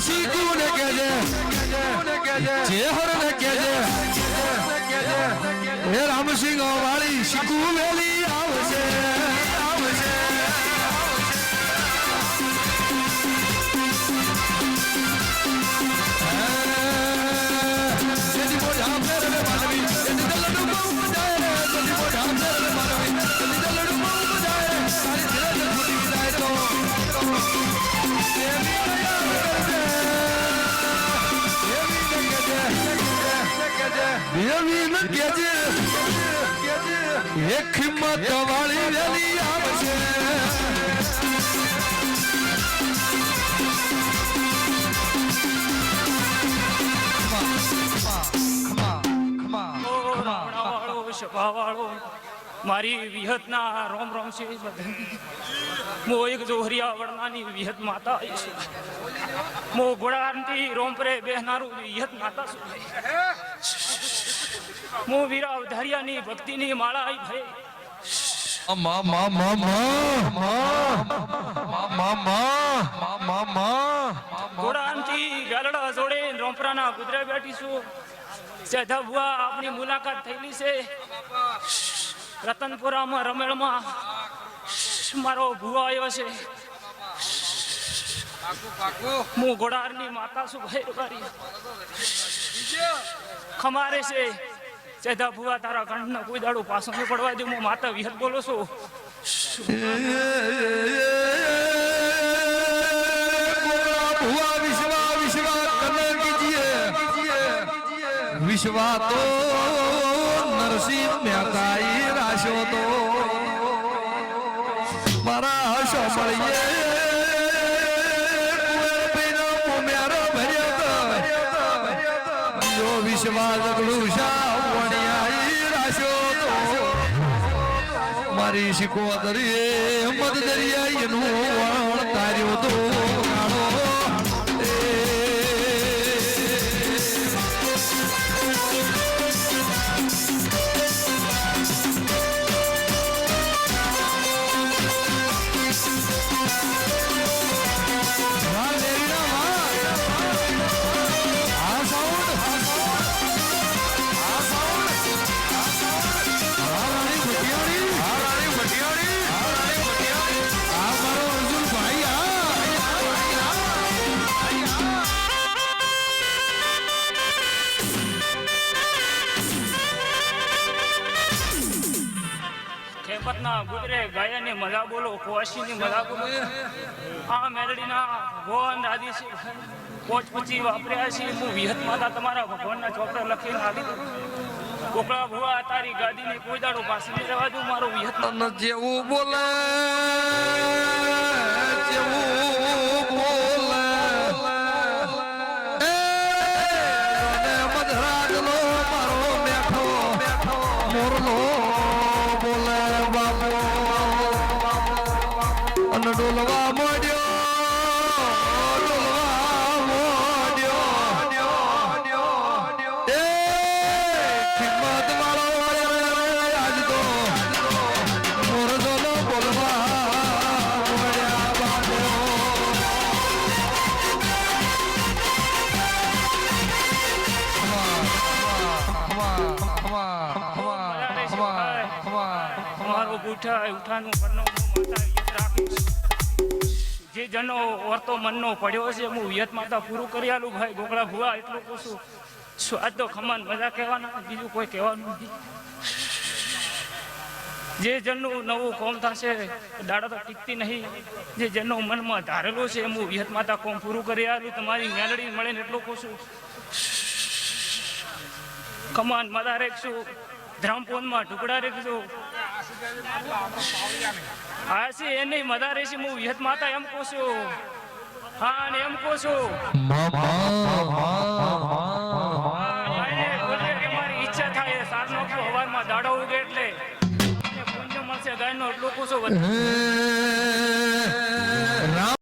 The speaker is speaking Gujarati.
શીખવું ને કેજે જે હર ને કેજે રામસિંહ વાળી શીખવું વેલી આવશે. દેવી ન કેજે એક હિંમત વાળી વેલી આવશે મારી વિહત ના રોમ રોમ છે મો એક જોહરિયા વડનાની વિહત માતા છે. મો ગોળાંતી રોમપરે બેહનારું વિહત માતા છું. મો વીરા અવધારિયાની ભક્તિની માળા આઈ ભાઈ મા મા મા મા મા મા મા મા મા ગોળાંતી ગાલડા જોડે રોમપરાના ગુજરા બેઠી છું સેધા ભુવા આપની મુલાકાત થયેલી છે રતનપુરામાં રમેળમાં મારો ભુવા આવ્યો છે હું ઘોડારની માતા છું ભાઈ ખમારે છે સેધા ભુવા તારા કંઠનો કોઈ દાડું પાછો નહીં પડવા દે, હું માતા વિહત બોલો છું. વિશ્વા તો નરસિંહ મહેતાઈ રાશો તો. મારા હશો મળીએ. વિશ્વા જગડું શા મારી શીખવા દરિયે મત દરિયા એનું વણ તાર્યો તો ખેપતના ગુજરે ગાયાની મજા બોલો કુવાસીની મજા બોલો. આ મેલડીના ભગવાન દાદી છે પોચ પછી વાપર્યા છે. હું વિહત માતા તમારા ભગવાનના ચોપડે લખીને આવી દઉં. કોકળા ભુવા, તારી ગાદીને કોઈ દાડો પાસે નહીં દઉં. મારો વિહત જેવું બોલે જેવું ડોલવા મોડ્યો. ડોલવા મોડ્યો એ કિંમત વાળો આજ તો મોરદોનો બોલવા મળ્યા બાપો બુઠા ઉઠાનું હું માતા રાખીશ જે જનો વર્તો મનનો પડ્યો છે, હું વિયત માતા પૂરું કરી આલું ભાઈ, ગોકળા ભુવા એટલું કહું છું સ્વાદ તો ખમાન મજા કહેવાના? બીજું કોઈ કહેવાનું નથી. જે જનનું નવું કોમ થશે, દાડા તો ટીકતી નહીં. જે જનનું મનમાં ધારેલું છે, હું વિહત માતા કોમ પૂરું કરી આવ્યું તમારી મેલડી મળે ને એટલું કહું છું કમાન મદા રેખશું ધ્રામપોનમાં ટુકડા રેખશું. હા એને મદા રેસી હું વિહત માતા એમ કહું છું. હા અને એમ કહું છું. મારી ઈચ્છા થાય સારનો હવારમાં દાડો ઉગે એટલે. પુણ્ય મળશે, ગાયનો, એટલું કહું છું.